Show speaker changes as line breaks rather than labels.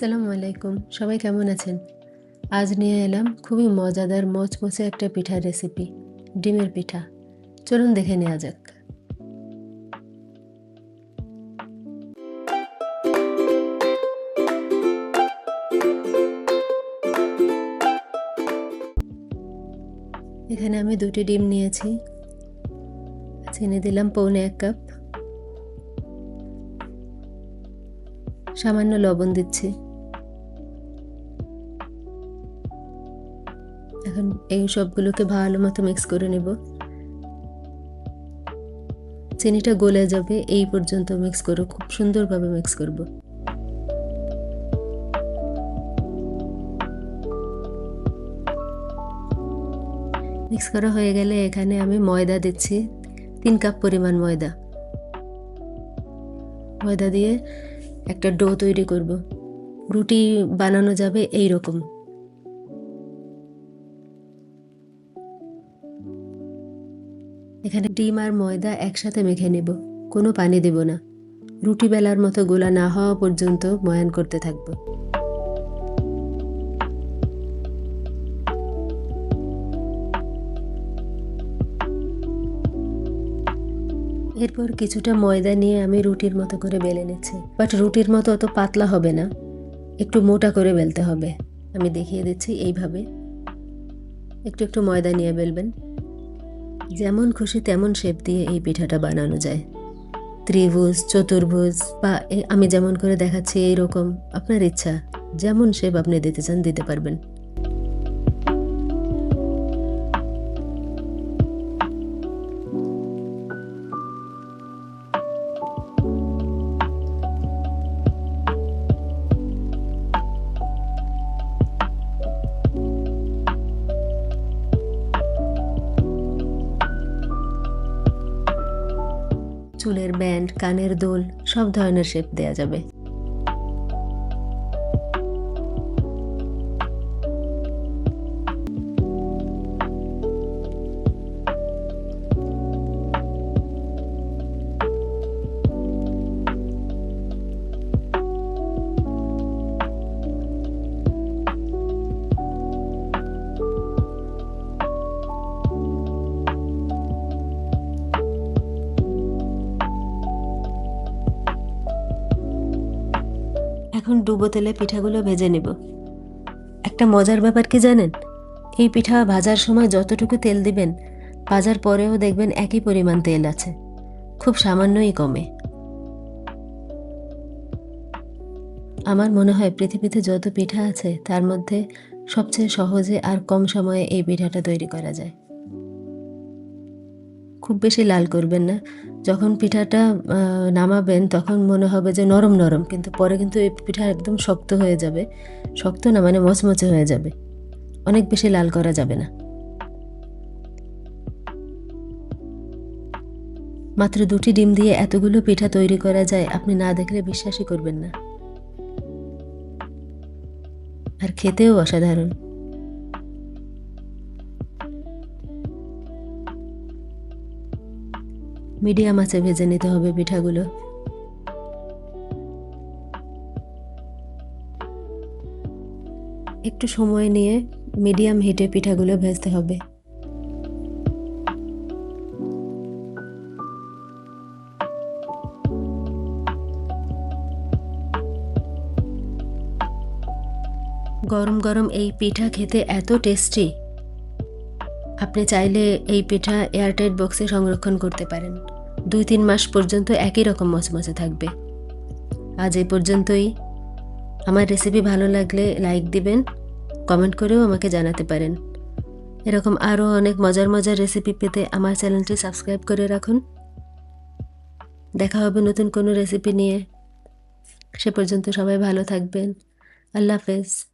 আসসালামু আলাইকুম। সবাই কেমন আছেন? আজ নিয়ে এলাম খুবই মজাদার, মচমচে একটা পিঠার রেসিপি ডিমের পিঠা। চলুন দেখে নেওয়া যাক। এখানে আমি দুটি ডিম নিয়েছি। চিনি দিলাম পৌনে এক কাপ। সামান্য লবণ দিচ্ছি। এখন এই সবগুলোকে ভালো মতো মিক্স করে নেব। চিনিটা গলে যাবে, এই পর্যন্ত মিক্স করো খুব সুন্দরভাবে মিক্স করব। মিক্স করা হয়ে গেলে এখানে আমি ময়দা দিচ্ছি, তিন কাপ পরিমাণ ময়দা। ময়দা দিয়ে একটা ডো তৈরি করব। রুটি বানানো যাবে এই রকম এখানে ডিম আর ময়দা একসাথে মেখে নেব, কোনো পানি দেব না। রুটি বেলার মতো গোলা না হওয়া পর্যন্ত ময়ান করতে থাকব। এরপর কিছুটা ময়দা নিয়ে আমি রুটির মতো করে বেলে নিচ্ছি। বাট রুটির মতো অত পাতলা হবে না, একটু মোটা করে বেলতে হবে। আমি দেখিয়ে দিচ্ছি এইভাবে। একটু একটু ময়দা নিয়ে বেলবেন। যেমন খুশি তেমন শেপ দিয়ে এই পিঠাটা বানানো যায়। ত্রিভুজ, চতুর্ভুজ বা আমি যেমন করে দেখাচ্ছি এইরকম আপনার ইচ্ছা, যেমন শেপ আপনি দিতে চান দিতে পারবেন। চুলের ব্যান্ড কানের দোল সব ধরনের শেপ দেয়া যাবে। এখন ডুবো তেলে পিঠাগুলো ভেজে নেব। একটা মজার ব্যাপার কি জানেন? এই পিঠা ভাজার সময় যতটুকু তেল দিবেন, ভাজার পরেও দেখবেন একই পরিমাণ তেল আছে। খুব সামান্যই কমে। আমার মনে হয় পৃথিবীতে যত পিঠা আছে, তার মধ্যে সবচেয়ে সহজে আর কম সময়ে এই পিঠাটা তৈরি করা যায়। খুব বেশি লাল করবেন না। যখন পিঠাটা নামাবেন তখন মনে হবে যে নরম নরম, কিন্তু পরে কিন্তু এই পিঠা একদম শক্ত হয়ে যাবে। শক্ত না মানে মচমচে হয়ে যাবে। অনেক বেশি লাল করা যাবে না। মাত্র দুটি ডিম দিয়ে এতগুলো পিঠা তৈরি করা যায়, আপনি না দেখলে বিশ্বাসই করবেন না। আর খেতেও অসাধারণ। মিডিয়াম আঁচে ভেজে নিতে হবে পিঠাগুলো। একটু সময় নিয়ে মিডিয়াম হিটে পিঠাগুলো ভেজতে হবে। গরম গরম এই পিঠা খেতে এত টেস্টি। আপনি চাইলে এই পিঠা এয়ারটাইট বক্সে সংরক্ষণ করতে পারেন। দুই তিন মাস পর্যন্ত একই রকম মচমচে থাকবে। আজ এই পর্যন্তই। আমার রেসিপি ভালো লাগলে লাইক দিবেন কমেন্ট করেও আমাকে জানাতে পারেন। এরকম আরও অনেক মজার মজার রেসিপি পেতে আমার চ্যানেলটি সাবস্ক্রাইব করে রাখুন। দেখা হবে নতুন কোনো রেসিপি নিয়ে। সে পর্যন্ত সবাই ভালো থাকবেন। আল্লাহ হাফেজ।